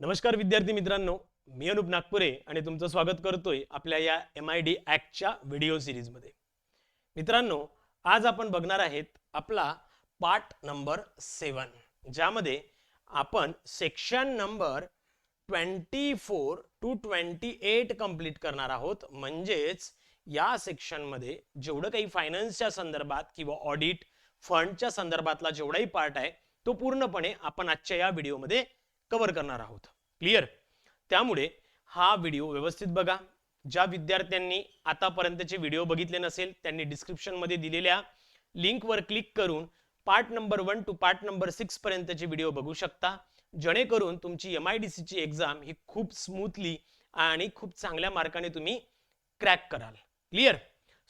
नमस्कार विद्यार्थी मित्रांनो मी अनुप नागपुरे आणि तुमचं स्वागत करतोय आपल्या या एम आय डी ॲक्टच्या व्हिडिओ सिरीजमध्ये मित्रांनो आज आपण बघणार आहेत आपला पार्ट नंबर सेवन ज्यामध्ये आपण section number twenty four two twenty eight complete करणार आहोत. म्हणजेच या सेक्शनमध्ये जेवढं काही फायनान्सच्या संदर्भात किंवा ऑडिट फंडच्या संदर्भातला जेवढाही पार्ट आहे तो पूर्णपणे आपण आजच्या या व्हिडिओमध्ये कव्हर करणार आहोत. क्लिअर त्यामुळे हा व्हिडिओ व्यवस्थित बघा. ज्या विद्यार्थ्यांनी आतापर्यंतचे व्हिडिओ बघितले नसेल त्यांनी डिस्क्रिप्शनमध्ये दिलेल्या लिंकवर क्लिक करून part number one two part number six पर्यंतचे व्हिडिओ बघू शकता. जेणेकरून तुमची एम आय डी सीची एक्झाम ही खूप स्मूथली आणि खूप चांगल्या मार्काने तुम्ही क्रॅक कराल. Clear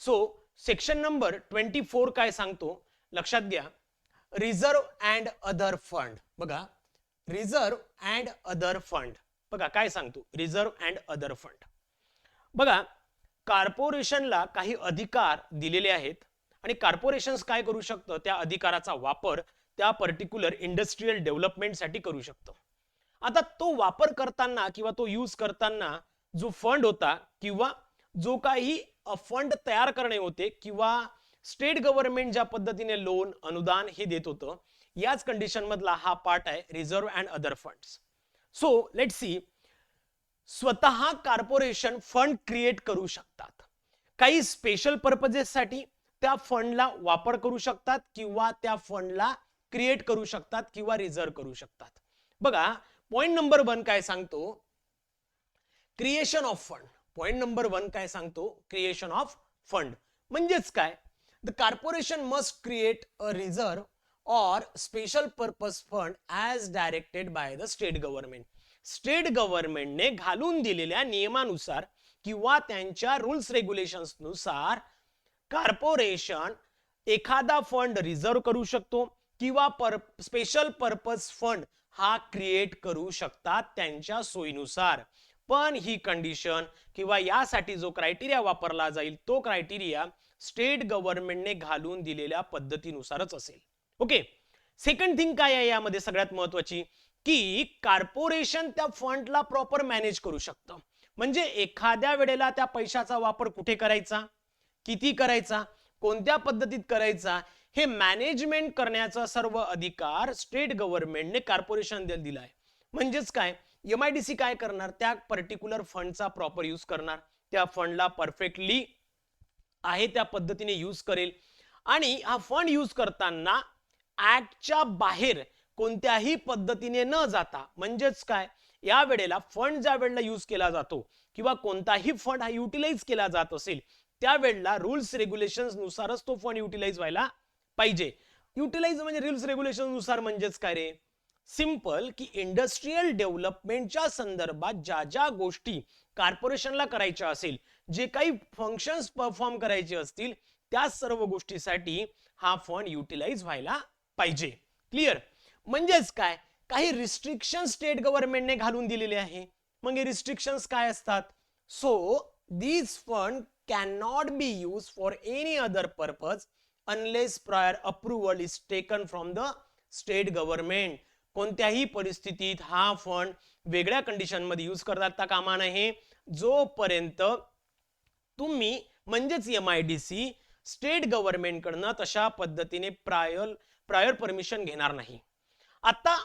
so section number twenty four काय सांगतो? लक्षात घ्या. रिझर्व अँड अदर फंड बघा. Reserve and other fund. बघा काय सांगतो? Reserve and other fund. बघा कॉर्पोरेशनला काही अधिकार दिलेले आहेत आणि कॉर्पोरेशन काय करू शकतं? त्या अधिकाराचा वापर त्या पर्टिक्युलर इंडस्ट्रीयल डेव्हलपमेंटसाठी करू शकतं. आता तो वापर करताना किंवा तो यूज करताना जो फंड होता किंवा जो काही फंड तयार करणे होते किंवा स्टेट गव्हर्नमेंट ज्या पद्धतीने लोन अनुदान हे देत होतं याच कंडिशन मधला हा पार्ट आहे reserve and other funds so let see स्वतः कॉर्पोरेशन फंड क्रिएट करू शकतात. काही स्पेशल पर्पजेससाठी त्या फंडला वापर करू शकतात किंवा त्या फंडला क्रिएट करू शकतात किंवा रिझर्व करू शकतात. बघा पॉइंट नंबर वन काय सांगतो? Creation of fund point number one काय सांगतो? क्रिएशन ऑफ फंड म्हणजेच काय? The corporation must create a reserve or special purpose fund as directed by the state government state गव्हर्नमेंटने घालून दिलेल्या नियमानुसार किंवा त्यांच्या रुल्स रेग्युलेशन्सनुसार कॉर्पोरेशन एखादा फंड रिझर्व करू शकतो किंवा पर स्पेशल पर्पज फंड हा क्रिएट करू शकतात त्यांच्या सोयीनुसार. पण ही कंडिशन किंवा यासाठी जो क्रायटेरिया वापरला जाईल तो क्रायटेरिया स्टेट गव्हर्नमेंटने घालून दिलेल्या पद्धतीनुसारच असेल. ओके. सेकंड थिंग काय आहे यामध्ये सगळ्यात महत्वाची? की कॉर्पोरेशन त्या फंडला प्रॉपर मॅनेज करू शकतं. म्हणजे एखाद्या वेळेला त्या पैशाचा वापर कुठे करायचा? किती करायचा? कोणत्या पद्धतीत करायचा? हे मॅनेजमेंट करण्याचा सर्व अधिकार स्टेट गव्हर्नमेंटने कॉर्पोरेशन दिलाय म्हणजेच काय? एम आय डी सी काय करणार? त्या पर्टिक्युलर फंडचा प्रॉपर यूज करणार. त्या फंडला परफेक्टली आहे त्या पद्धतीने यूज करेल. आणि हा फंड यूज करताना ऍक्टच्या बाहेर कोणत्याही पद्धतीने न जाता म्हणजेच काय? या वेळेला फंड ज्या वेळेला यूज केला जातो किंवा कोणताही फंड हा युटिलाइज केला जात असेल त्यावेळेला रुल्स रेग्युलेशन नुसारच तो फंड युटिलाइज व्हायला पाहिजे. युटिलाइज म्हणजे रुल्स रेग्युलेशननुसार म्हणजेच काय रे? सिंपल की इंडस्ट्रीयल डेव्हलपमेंटच्या संदर्भात ज्या ज्या गोष्टी कॉर्पोरेशनला करायच्या असेल जे काही फंक्शन्स परफॉर्म करायचे असतील त्या सर्व गोष्टीसाठी हा फंड युटिलाइज व्हायला पाहिजे. क्लिअर म्हणजेच काय? काही रिस्ट्रिक्शन स्टेट गव्हर्नमेंटने घालून दिलेले आहे. मग हे रिस्ट्रिक्शन काय असतात? So these fund can not be use for any other purpose unless prior approval is taken from the state government कोणत्याही परिस्थितीत हा फंड वेगळ्या कंडिशनमध्ये यूज करता कामा नये? जोपर्यंत तुम्ही म्हणजेच M I D C state गव्हर्नमेंटकडनं तशा पद्धतीने प्रायर प्रायर परमिशन घेणार नाही. आता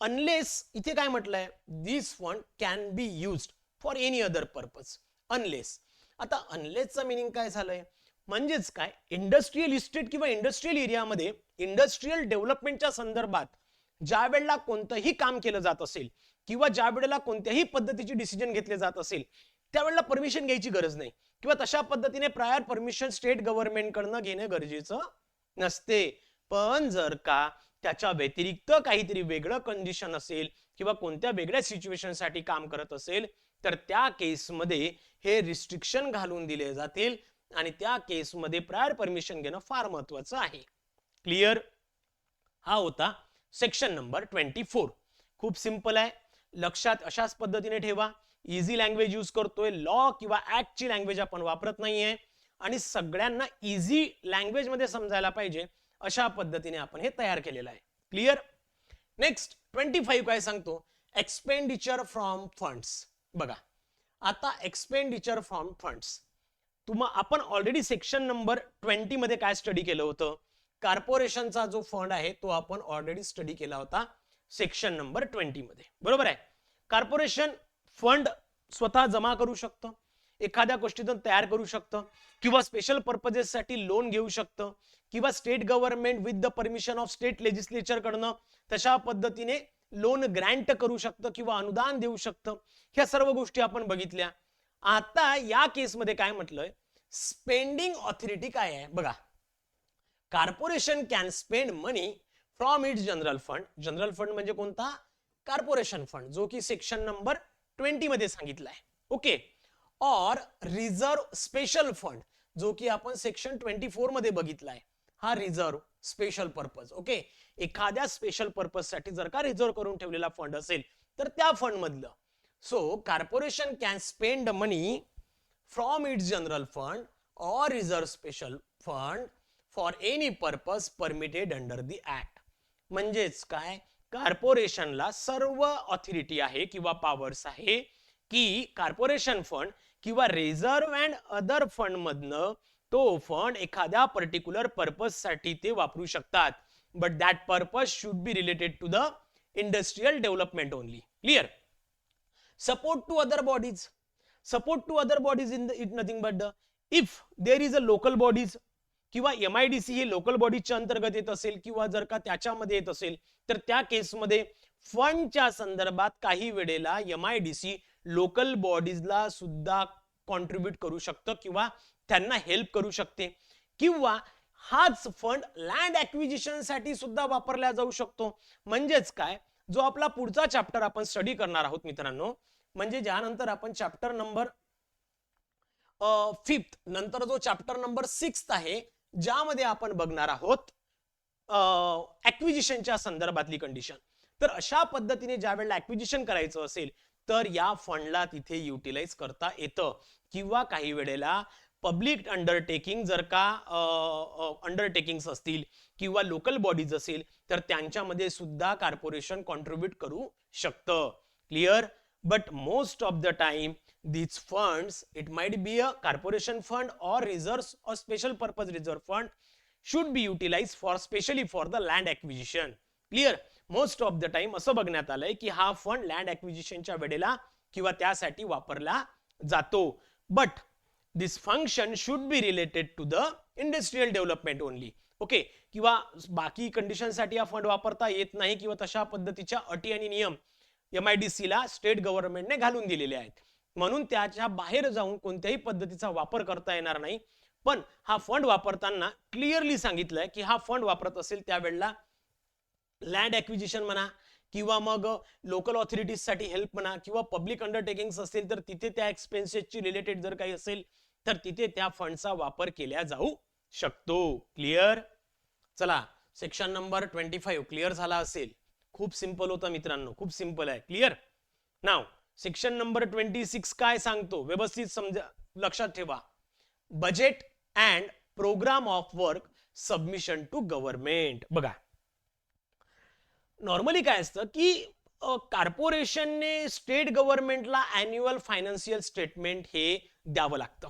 अनलेस इथे काय म्हटलंय? This fund can be use for any other purpose unless आता अनलेसचा मिनिंग काय झालंय? म्हणजेच काय? इंडस्ट्रीयल इस्टेट किंवा इंडस्ट्रीयल एरियामध्ये इंडस्ट्रीयल डेव्हलपमेंटच्या संदर्भात ज्या वेळेला कोणतंही काम केलं जात असेल किंवा ज्या वेळेला कोणत्याही पद्धतीचे डिसिजन घेतले जात असेल त्यावेळेला परमिशन घ्यायची गरज नाही. किंवा तशा पद्धतीने प्रायर परमिशन स्टेट गव्हर्नमेंटकडनं घेणं गरजेचं नसते. पण जर का त्याच्या व्यतिरिक्त काहीतरी वेगळं कंडिशन असेल किंवा कोणत्या वेगळ्या सिच्युएशनसाठी काम करत असेल तर त्या केसमध्ये हे रिस्ट्रिक्शन घालून दिले जातील आणि त्या केसमध्ये प्रायर परमिशन घेणं फार महत्वाचं आहे. क्लिअर हा होता सेक्शन नंबर ट्वेंटी फोर खूप सिंपल आहे. लक्षात अशाच पद्धतीने ठेवा. इझी लँग्वेज यूज करतोय. लॉ किंवा ऍक्टची लँग्वेज आपण वापरत नाहीये. आणि सगळ्यांना इझी लँग्वेजमध्ये समजायला पाहिजे. अशा पद्धतीने आपण हे तयार केलेलं आहे. क्लिअर नेक्स्ट ट्वेंटी फाईव्ह काय सांगतो? एक्सपेंडिचर फ्रॉम फंड्स बघा. आता एक्सपेंडिचर फ्रॉम फंड्स तुम्हा आपण ऑलरेडी सेक्शन नंबर ट्वेंटी मध्ये काय स्टडी केलं होतं? कॉर्पोरेशनचा जो फंड आहे तो आपण ऑलरेडी स्टडी केला होता सेक्शन नंबर ट्वेंटी मध्ये. बरोबर आहे? कॉर्पोरेशन फंड स्वतः जमा करू शकतं. एखाद्या गोष्टीतून तयार करू शकतं. किंवा स्पेशल पर्पजेससाठी लोन घेऊ शकतं किंवा state government with the permission of state legislature कडनं तशा पद्धतीने लोन ग्रँट करू शकतं किंवा अनुदान देऊ शकतं. ह्या सर्व गोष्टी आपण बघितल्या. आता या केसमध्ये काय म्हटलंय? स्पेंडिंग ऑथॉरिटी काय आहे? बघा. Corporation can spend money from its general fund general fund म्हणजे कोणता? कॉर्पोरेशन फंड जो की सेक्शन नंबर ट्वेंटी मध्ये सांगितलाय. ओके और रिझर्व स्पेशल फंड जो की आपण सेक्शन ट्वेंटी फोरमध्ये बघितलाय हा रिझर्व स्पेशल पर्पज ओके एखाद्या स्पेशल पर्पजसाठी जर का रिझर्व करून ठेवलेला फंड असेल तर त्या फंड मधलं. So corporation can spend money from its general fund or reserve special fund for any purpose permitted under the act. म्हणजेच काय? कॉर्पोरेशनला सर्व ऑथॉरिटी आहे किंवा पॉवर्स आहे की कॉर्पोरेशन फंड किंवा रिझर्व्ह अँड अदर फंड मधनं तो फंड एखाद्या पर्टिक्युलर पर्पजसाठी ते वापरू शकतात. But that purpose should be related to the industrial development only clear support to other bodies support to other bodies in the it nothing but the if there is a local bodies किंवा M I D C हे local बॉडीजच्या अंतर्गत येत असेल किंवा जर का त्याच्यामध्ये येत असेल तर त्या केसमध्ये फंडच्या संदर्भात काही वेळेला M I D C local बॉडीजला सुद्धा कॉन्ट्रीब्युट करू शकतं किंवा त्यांना हेल्प करू शकते. किंवा हाच फंड लँड ऍक्विजिशनसाठी सुद्धा वापरला जाऊ शकतो. म्हणजेच काय? जो आपला पुढचा चॅप्टर आपण स्टडी करणार आहोत मित्रांनो म्हणजे ज्यानंतर आपण चॅप्टर नंबर फिफ्थ नंतर जो चॅप्टर नंबर सिक्स आहे ज्यामध्ये आपण बघणार आहोत ऍक्विजिशनच्या संदर्भातली कंडिशन तर अशा पद्धतीने ज्या वेळेला ऍक्विजिशन करायचं असेल तर या फंडला तिथे युटिलाइज करता येतं. किंवा काही वेळेला पब्लिक अंडरटेकिंग जर का अंडरटेकिंग असतील किंवा लोकल बॉडीज असतील तर त्यांच्यामध्ये सुद्धा कॉर्पोरेशन कॉन्ट्रीब्युट करू शकतं. Clear but most of the time this fund it might be a corporation fund or reserve or special purpose reserve fund should be utilise for specially for the land acquisition clear most of the time असं बघण्यात आलंय की हा fund land ऍक्विजिशनच्या वेळेला किंवा त्यासाठी वापरला जातो. But this function should be related to the industrial development only okay किंवा बाकी कंडिशनसाठी हा फंड वापरता येत नाही किंवा तशा पद्धतीच्या अटी आणि नियम एम आय डी सी ला स्टेट गव्हर्नमेंटने घालून दिलेले आहेत. म्हणून त्याच्या बाहेर जाऊन कोणत्याही पद्धतीचा वापर करता येणार नाही. पण हा फंड वापरताना क्लिअरली सांगितलंय की हा फंड वापरत असेल त्यावेळेला लँड ऍक्विजिशन म्हणा किंवा मग लोकल ऑथॉरिटीजसाठी हेल्प म्हणा किंवा पब्लिक अंडरटेकिंग्स असेल तर तिथे त्या एक्सपेन्सेसची रिलेटेड जर काही असेल तर तिथे त्या फंडचा वापर केला जाऊ शकतो. क्लिअर चला section number twenty five clear झाला असेल. खूप सिंपल होता मित्रांनो खूप सिंपल आहे. Clear now section number twenty six काय सांगतो? व्यवस्थित समजा लक्षात ठेवा. Budget and programme of work submission to government बघा नॉर्मली काय असतं की कॉर्पोरेशनने स्टेट गव्हर्नमेंटला अॅन्युअल फायनान्शियल स्टेटमेंट हे द्यावं लागतं.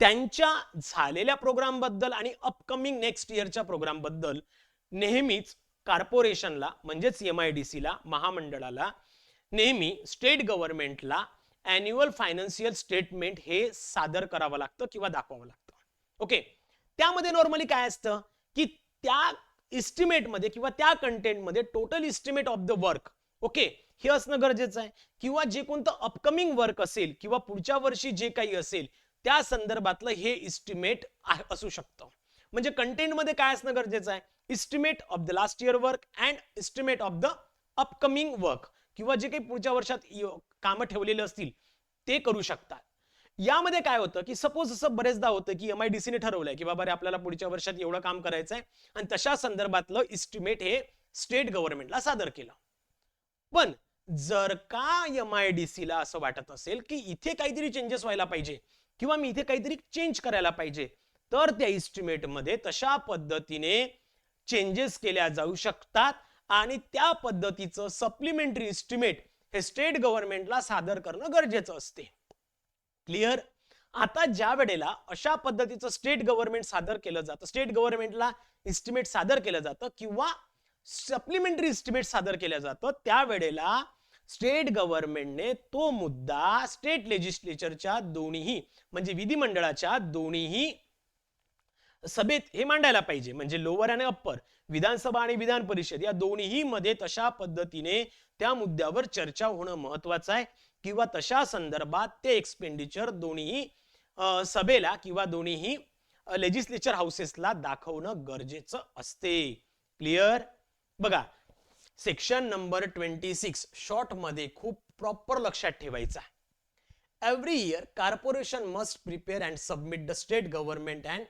त्यांच्या झालेल्या प्रोग्रामबद्दल आणि अपकमिंग नेक्स्ट इयरच्या प्रोग्रामबद्दल नेहमीच कॉर्पोरेशनला म्हणजेच एम आय डी सीला महामंडळाला नेहमी स्टेट गव्हर्नमेंटला अॅन्युअल फायनान्शियल स्टेटमेंट हे सादर करावं लागतं किंवा दाखवावं लागतं. ओके? त्यामध्ये नॉर्मली काय असतं की त्या इस्टिमेटमध्ये किंवा त्या कंटेंटमध्ये total estimate of the work okay हे असणं गरजेचं आहे. किंवा जे कोणतं अपकमिंग वर्क असेल किंवा पुढच्या वर्षी जे काही असेल त्या संदर्भातलं हे इस्टिमेट असू शकतं. म्हणजे कंटेंटमध्ये काय असणं गरजेचं आहे? Estimate of the last year work and estimate of the upcoming work किंवा जे काही पुढच्या वर्षात कामं ठेवलेले असतील ते करू शकतात. यामध्ये काय होतं की सपोज असं बरेचदा होतं की एम आय डी सीने ठरवलंय की बाबा रे आपल्याला पुढच्या वर्षात एवढं काम करायचंय आणि तशा संदर्भातलं इस्टिमेट हे स्टेट गव्हर्नमेंटला सादर केलं. पण जर का एम आय डी सीला असं वाटत असेल की इथे काहीतरी चेंजेस व्हायला पाहिजे किंवा मी इथे काहीतरी चेंज करायला पाहिजे तर त्या इस्टिमेटमध्ये तशा पद्धतीने चेंजेस केल्या जाऊ शकतात आणि त्या पद्धतीचं सप्लिमेंटरी इस्टिमेट हे स्टेट गव्हर्नमेंटला सादर करणं गरजेचं असते. क्लिअर? आता ज्या वेळेला अशा पद्धतीचं स्टेट गव्हर्नमेंट सादर केलं जातं स्टेट गव्हर्नमेंटला इस्टिमेट सादर केलं जातं किंवा सप्लिमेंटरी इस्टिमेट सादर केलं जातं त्यावेळेला स्टेट गव्हर्नमेंटने तो मुद्दा स्टेट लेजिस्लेचरच्या दोन्हीही म्हणजे विधिमंडळाच्या दोन्हीही सभेत हे मांडायला पाहिजे. म्हणजे लोअर आणि अप्पर विधानसभा आणि विधान परिषद या दोन्हीही मध्ये तशा पद्धतीने त्या मुद्द्यावर चर्चा होणं महत्वाचं आहे. किंवा तशा संदर्भात ते एक्सपेंडिचर दोन्ही सभेला किंवा दोन्हीही लेजिस्लेचर हाऊसेसला दाखवणं गरजेचं असते. क्लिअर बघा सेक्शन नंबर ट्वेंटी सिक्स शॉर्टमध्ये खूप प्रॉपर लक्षात ठेवायचा every year corporation must prepare and submit the state government and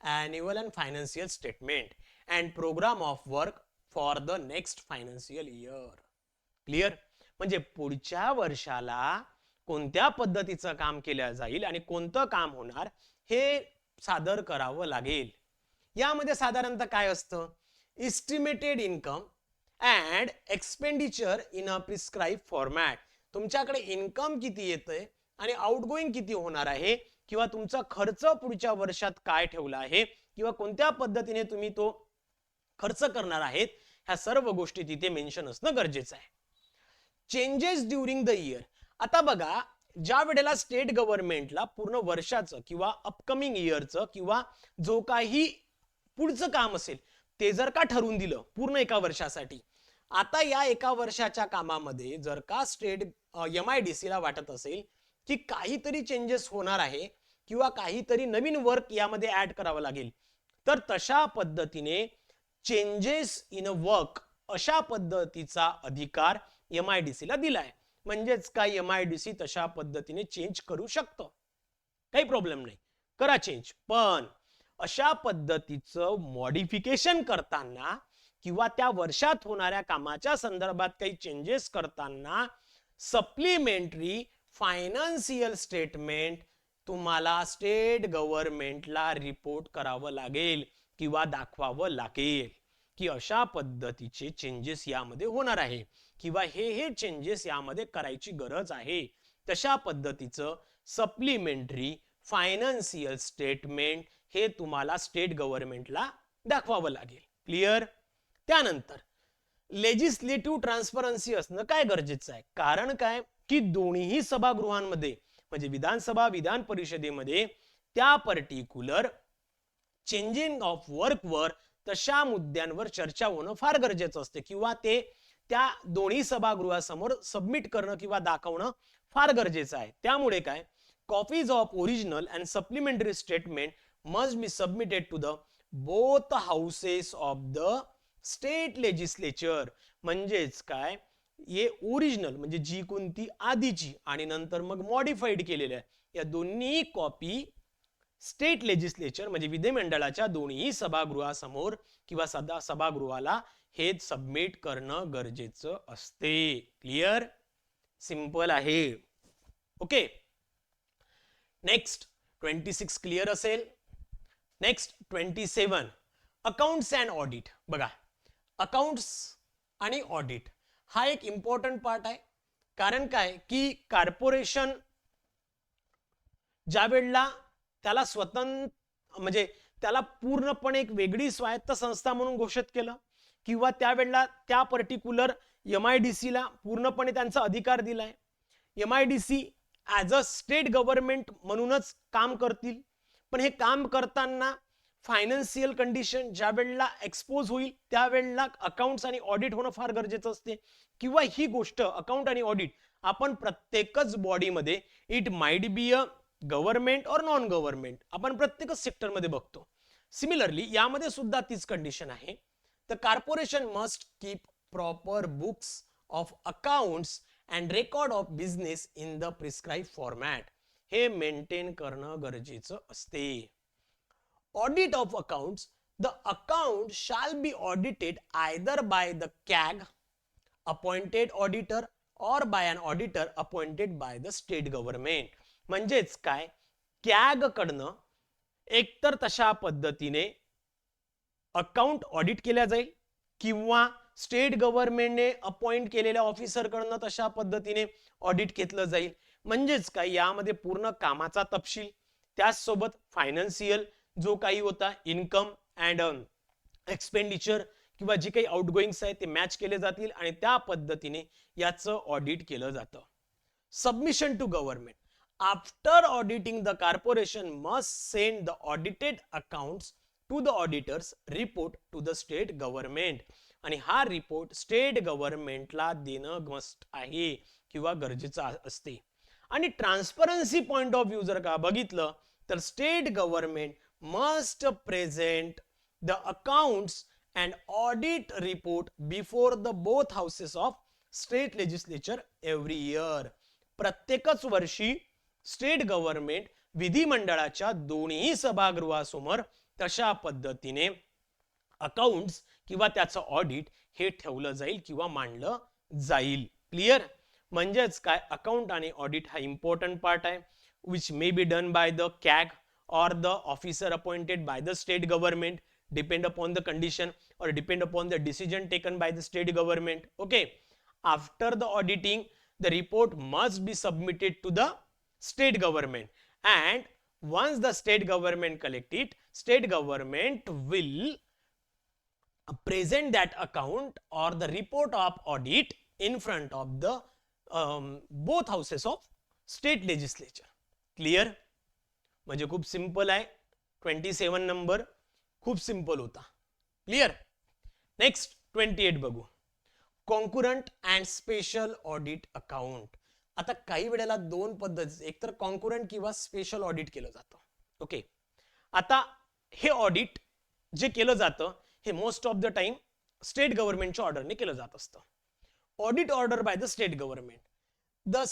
annual and financial statement and program of work for the next financial year. Clear म्हणजे पुढच्या वर्षाला कोणत्या पद्धतीचं काम केलं जाईल आणि कोणतं काम होणार हे सादर करावं लागेल. यामध्ये साधारणतः काय असतं? Estimated income and expenditure in a prescribe format तुमच्याकडे इन्कम किती येतंय आणि आउटगोईंग किती होणार आहे? किंवा तुमचा खर्च पुढच्या वर्षात काय ठेवला आहे? किंवा कोणत्या पद्धतीने तुम्ही तो खर्च करणार आहेत? ह्या सर्व गोष्टी तिथे मेन्शन असणं गरजेचं आहे. चेंजेस ड्युरिंग द इयर आता बघा ज्या वेळेला स्टेट गव्हर्नमेंटला पूर्ण वर्षाचं किंवा अपकमिंग इयरचं किंवा जो काही पुढचं काम असेल ते जर का ठरवून दिलं पूर्ण एका वर्षासाठी आता या एका वर्षाच्या कामामध्ये जर का स्टेट एम आय डी ला वाटत असेल की काहीतरी चेंजेस होणार आहे किंवा काहीतरी नवीन वर्क यामध्ये ऍड करावं लागेल तर तशा पद्धतीने चेंजेस इन अ वर्क अशा पद्धतीचा अधिकार एम आय डी ला दिलाय. म्हणजेच काय एम आय डी सी तशा पद्धतीने चेंज करू शकतं. काही प्रॉब्लेम नाही. करा चेंज पण अशा पद्धतीचं मॉडिफिकेशन करताना किंवा त्या वर्षात होणाऱ्या कामाच्या संदर्भात काही चेंजेस करताना सप्लिमेंटरी फायनान्शियल स्टेटमेंट तुम्हाला स्टेट गव्हर्नमेंटला रिपोर्ट करावं लागेल किंवा दाखवावं लागेल. की अशा पद्धतीचे चेंजेस यामध्ये होणार आहे. किंवा हे हे चेंजेस यामध्ये करायची गरज आहे. तशा पद्धतीचं सप्लिमेंटरी फायनान्शियल स्टेटमेंट हे तुम्हाला स्टेट गव्हर्नमेंटला दाखवावं लागेल. क्लिअर त्यानंतर लेजिस्लेटिव्ह ट्रान्सपरन्सी असणं काय गरजेचं आहे? कारण काय? की दोन्ही सभागृहांमध्ये म्हणजे विधानसभा विधान परिषदेमध्ये त्या पर्टिक्युलर चेंजिंग ऑफ वर्कवर तशा मुद्द्यांवर चर्चा होणं फार गरजेचं असते किंवा ते त्या दोन्ही सभागृहासमोर सबमिट करणं किंवा दाखवणं फार गरजेचं आहे. त्यामुळे काय? Copies of original and supplementary statement must be submitted to the both houses of the state legislature म्हणजेच काय? हे ओरिजिनल म्हणजे जी कोणती आधीची आणि नंतर मग मॉडिफाईड केलेल्या आहे. या दोन्ही कॉपी स्टेट लेजिस्लेचर म्हणजे विधिमंडळाच्या दोन्ही सभागृहासमोर किंवा सदा सभागृहाला हे सबमिट करणं गरजेचं असते. क्लिअर सिंपल आहे. Okay next twenty six clear असेल. Next twenty seven accounts and audit बघा अकाउंट्स आणि ऑडिट हा एक इम्पॉर्टंट पार्ट आहे. कारण काय? की कॉर्पोरेशन ज्या वेळेला त्याला स्वतंत्र म्हणजे त्याला पूर्णपणे एक वेगळी स्वायत्त संस्था म्हणून घोषित केलं. किंवा त्यावेळेला त्या पर्टिक्युलर एम आय डी सीला पूर्णपणे त्यांचा अधिकार दिलाय. M I D C as a state government म्हणूनच काम करतील. पण हे काम करताना फायनान्शियल कंडिशन ज्या वेळेला एक्सपोज होईल त्यावेळेला अकाउंट्स आणि ऑडिट होणं फार गरजेचं असते. किंवा ही गोष्ट अकाउंट आणि ऑडिट आपण प्रत्येकच बॉडीमध्ये it might be a government or non government आपण प्रत्येकच सेक्टरमध्ये बघतो. सिमिलरली यामध्ये सुद्धा तीच कंडिशन आहे. The corporation must keep proper books of accounts and record of business in the prescribe format हे मेंटेन करणं गरजेचं असते. Audit of accounts the account shall be audited either by the CAG appointed auditor or by an auditor appointed by the state government. म्हणजेच काय? CAG कडनं एकतर तशा पद्धतीने अकाउंट ऑडिट केल्या जाईल किंवा स्टेट गव्हर्नमेंटने अपॉइंट केलेल्या ऑफिसरकडनं तशा पद्धतीने ऑडिट घेतलं जाईल. म्हणजेच काय? यामध्ये पूर्ण कामाचा तपशील त्याचसोबत फायनान्शियल जो काही होता इन्कम अँड एक्सपेंडिचर किंवा जे काही आउटगोईंग्स आहेत ते मॅच केले जातील आणि त्या पद्धतीने याचं ऑडिट केलं जातं. Submission to government. After auditing, the corporation must send the audited accounts to the auditors report to the state government. आणि हा रिपोर्ट स्टेट गव्हर्नमेंटला देणं मस्ट आहे किंवा गरजेचं असते आणि ट्रान्सपरन्सी पॉइंट ऑफ व्ह्यू जर का बघितलं तर state government must present the accounts and audit report before the both houses of state legislature every year प्रत्येकच वर्षी स्टेट गव्हर्नमेंट विधिमंडळाच्या दोन्ही सभागृहासमोर तशा पद्धतीने अकाउंट्स किंवा त्याचं ऑडिट हे ठेवलं जाईल किंवा मांडलं जाईल. क्लिअर म्हणजेच काय? अकाउंट आणि ऑडिट हा इम्पॉर्टंट पार्ट आहे which may be done by the CAG or the officer appointed by the state government depend upon the condition or depend upon the decision taken by the state government okay after the auditing the report must be submitted to the state government and once the state government collect it state government will present that account or the report of audit in front of the um, both houses of state legislature clear म्हणजे आहे twenty seven number खूप simple होता clear next twenty eight बघू concurrent and special audit account आता काही वेळेला दोन पद्धत एक तर कॉन्कुरंट किंवा स्पेशल ऑडिट केलं जातं. ओके आता हे ऑडिट जे केलं जातं हे most of the time state गव्हर्नमेंटच्या ऑर्डरने केलं जात असतं. Audit order by the state government the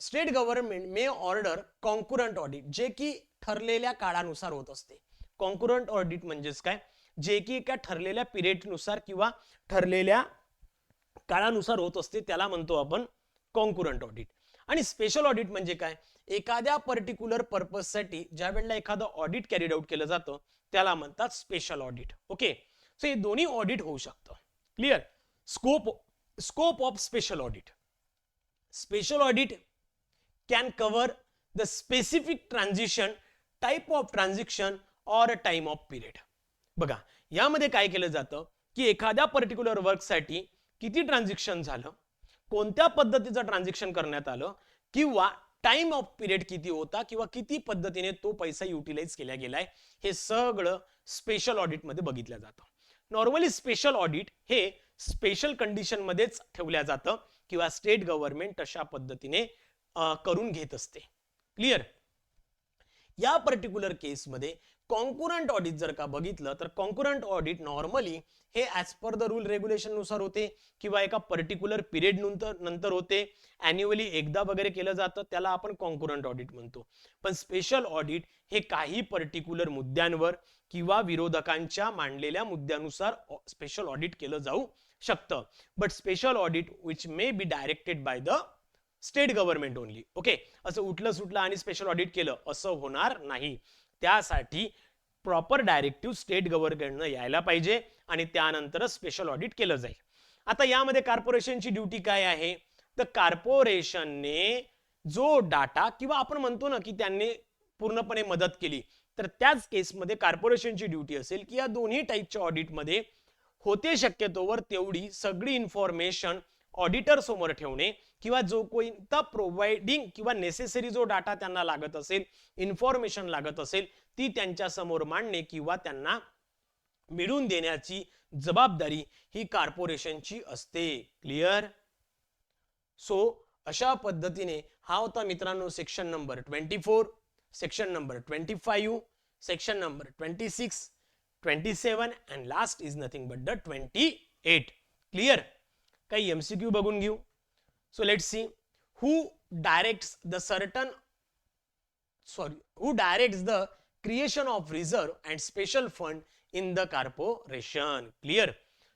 state government may order concurrent audit जे की ठरलेल्या काळानुसार होत असते. कॉन्कुरंट ऑडिट म्हणजेच काय? जे की एका ठरलेल्या पिरियडनुसार किंवा ठरलेल्या काळानुसार होत असते त्याला म्हणतो आपण कॉन्कुरंट ऑडिट आणि स्पेशल ऑडिट म्हणजे काय? एखाद्या पर्टिक्युलर पर्पजसाठी ज्या वेळेला एखादं ऑडिट कॅरीड आउट केलं जातं त्याला म्हणतात स्पेशल ऑडिट ओके सो हे दोन्ही ऑडिट होऊ शकतं. Clear scope scope of special audit special audit can cover the specific transition type of transaction or time of period बघा यामध्ये काय केलं जातं? की एखाद्या पर्टिक्युलर वर्कसाठी किती ट्रान्झॅक्शन झालं? कोणत्या पद्धतीचं ट्रान्झॅक्शन करण्यात आलं? किंवा टाइम ऑफ पिरियड किती होता? किंवा किती पद्धतीने तो पैसा युटिलाइज केला गेलाय? हे सगळं स्पेशल ऑडिटमध्ये बघितलं जातं. नॉर्मली स्पेशल ऑडिट हे स्पेशल कंडिशन मध्येच ठेवल्या जातं किंवा स्टेट गव्हर्नमेंट तशा पद्धतीने करून घेत असते. क्लिअर या पर्टिक्युलर केसमध्ये कॉन्कुरंट ऑडिट जर का बघितलं तर कॉन्कुरंट ऑडिट नॉर्मली हे ॲज पर द रूल रेग्युलेशननुसार होते किंवा एका पर्टिक्युलर पिरियड नंतर नंतर होते. अॅन्युअली एकदा वगैरे केलं जातं त्याला आपण कॉन्कुरंट ऑडिट म्हणतो. पण स्पेशल ऑडिट हे काही पर्टिक्युलर मुद्द्यांवर किंवा विरोधकांच्या मांडलेल्या मुद्द्यानुसार स्पेशल ऑडिट केलं जाऊ शकतं. But special audit which may be directed by the state government only okay असं उठलं सुटलं आणि स्पेशल ऑडिट केलं असं होणार नाही. त्यासाठी प्रॉपर डायरेक्टिव्ह स्टेट गव्हर्नमेंटनं यायला पाहिजे आणि त्यानंतरच स्पेशल ऑडिट केलं जाईल. आता यामध्ये कॉर्पोरेशनची ड्युटी काय आहे? तर कॉर्पोरेशनने जो डाटा किंवा आपण म्हणतो ना की त्यांनी पूर्णपणे मदत केली तर त्याच केसमध्ये कॉर्पोरेशनची ड्युटी असेल की या दोन्ही टाईपच्या ऑडिटमध्ये होते शक्यतोवर तेवढी सगळी इन्फॉर्मेशन ऑडिटर समोर ठेवणे किंवा जो कोणता प्रोव्हाइडिंग किंवा नेसेसरी जो डाटा त्यांना लागत असेल इन्फॉर्मेशन लागत असेल ती त्यांच्यासमोर मांडणे किंवा त्यांना मिळून देण्याची जबाबदारी ही कॉर्पोरेशनची असते. क्लिअर सो अशा पद्धतीने हा होता मित्रांनो section number twenty four section number twenty five section number twenty six twenty seven and last is nothing but the twenty eight clear काही एमसीक्यू बघून घेऊ. So let see who directs the certain sorry who directs the creation of reserve and special fund in the corporation clear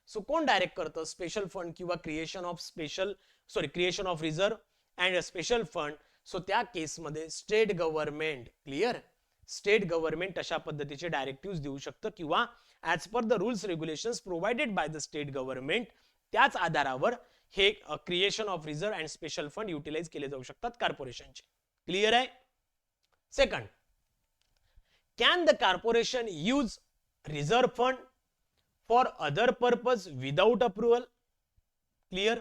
so कोण direct करतं? Special fund किंवा creation of special sorry creation of reserve and special fund so त्या केसमध्ये state government clear state government अशा पद्धतीचे directive देऊ शकतं किंवा as per the rules regulation provided by the state government त्याच आधारावर हे creation of reserve and special fund utilise केले जाऊ शकतात कॉर्पोरेशनचे क्लिअर आहे? Second can the corporation use reserve fund for other purpose without approval clear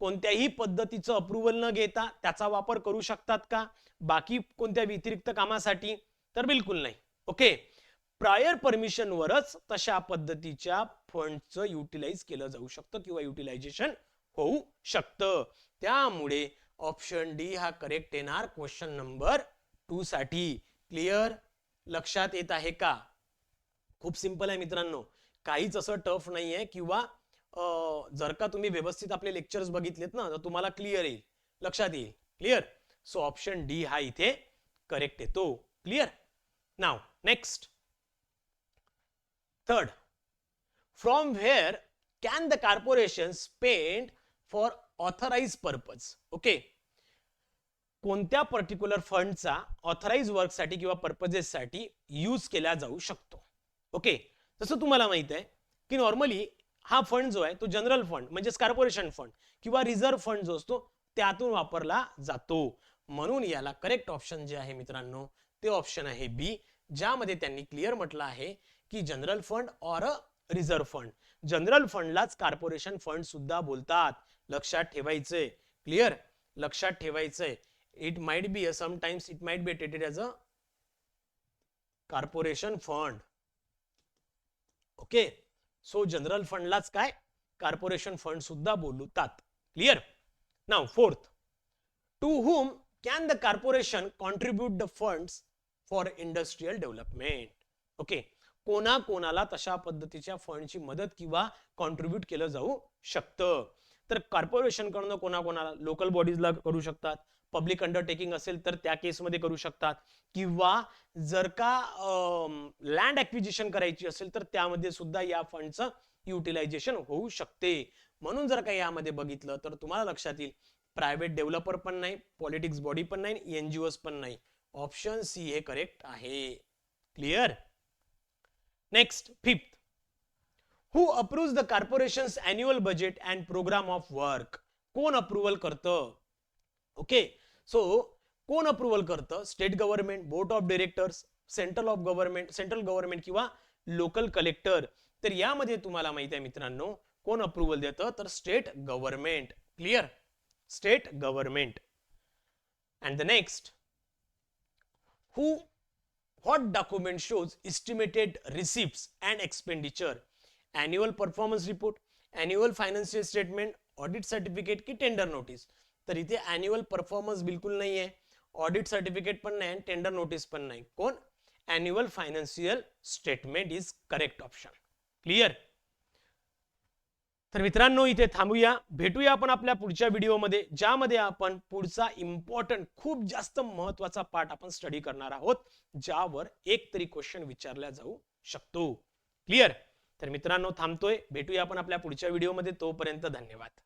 कोणत्याही पद्धतीचं अप्रुव्हल न घेता त्याचा वापर करू शकतात का? बाकी कोणत्या व्यतिरिक्त कामासाठी? तर बिलकुल नाही. ओके प्रायर परमिशनवरच तशा पद्धतीच्या फंडचं युटिलाइज केलं जाऊ शकतं किंवा युटिलायझेशन होऊ शकतं. त्यामुळे ऑप्शन डी हा करेक्ट येणार क्वेश्चन नंबर टू साठी. क्लिअर लक्षात येत आहे का? खूप सिंपल आहे मित्रांनो. काहीच असं टफ नाही आहे किंवा जर का तुम्ही व्यवस्थित आपले लेक्चर्स बघितलेत ना तर तुम्हाला क्लिअर येईल. लक्षात येईल. क्लिअर सो ऑप्शन डी हा इथे करेक्ट येतो. Clear now next third from where can the corporation spend for authorise purpose okay? कोणत्या पर्टिक्युलर फंडचा ऑथराइज वर्कसाठी किंवा पर्पजेससाठी यूज केला जाऊ शकतो ओके? जसं तुम्हाला माहीत आहे की नॉर्मली हा फंड जो आहे तो जनरल फंड म्हणजेच कॉर्पोरेशन फंड किंवा रिझर्व्ह फंड जो असतो त्यातून वापरला जातो. म्हणून याला करेक्ट ऑप्शन जे आहे मित्रांनो ते ऑप्शन आहे बी ज्यामध्ये त्यांनी क्लिअर म्हटलं आहे की general fund or a reserve fund general फंडलाच corporation fund सुद्धा बोलतात. लक्षात ठेवायचंय. क्लिअर लक्षात ठेवायचंय. It might be sometimes it might be treated as a corporation fund okay so general फंडलाच काय? कॉर्पोरेशन फंड सुद्धा बोलतात. Clear now fourth to whom can the corporation contribute the funds for industrial development okay कोणा कोणाला तशा पद्धतीच्या फंडची मदत किंवा कॉन्ट्रीब्यूट केलं जाऊ शकतं. तर कॉर्पोरेशन कडनं कोणाकोणाला लोकल बॉडीजला करू शकतात. पब्लिक अंडरटेकिंग असेल तर त्या केसमध्ये करू शकतात. किंवा जर का लँड ॲक्विजिशन करायची असेल तर त्यामध्ये सुद्धा या फंडचं युटिलायझेशन होऊ शकते. म्हणून जर का यामध्ये बघितलं तर तुम्हाला लक्षात येईल प्रायव्हेट डेव्हलपर पण नाही पॉलिटिक्स बॉडी पण नाही एनजीओ पण नाही. ऑप्शन सी हे करेक्ट आहे. Clear next fifth who approve the corporation annual budget and programme of work कोण अप्रुव्हल करतं? ओके सो कोण अप्रुव्हल करतं? State government board of directors central of government central government किंवा local collector तर यामध्ये तुम्हाला माहिती आहे मित्रांनो कोण अप्रुव्हल देतं? तर state government clear state government and the next who what document shows estimated receipt and expenditure annual performance report annual financial statement audit certificate की टेंडर नोटीस तर इथे ॲन्युअल परफॉर्मन्स बिलकुल नाही आहे ऑडिट सर्टिफिकेट पण नाही आणि टेंडर नोटीस पण नाही. कोण? Annual financial statement is correct option clear तर मित्रांनो इथे थांबूया. भेटूया आपण आपल्या पुढच्या व्हिडिओमध्ये ज्यामध्ये आपण पुढचा इम्पॉर्टंट खूप जास्त महत्त्वाचा पार्ट आपण स्टडी करणार आहोत ज्यावर एक तरी क्वेश्चन विचारला जाऊ शकतो. क्लिअर तर मित्रांनो थांबतोय. भेटूया आपण आपल्या पुढच्या व्हिडिओमध्ये. तोपर्यंत धन्यवाद.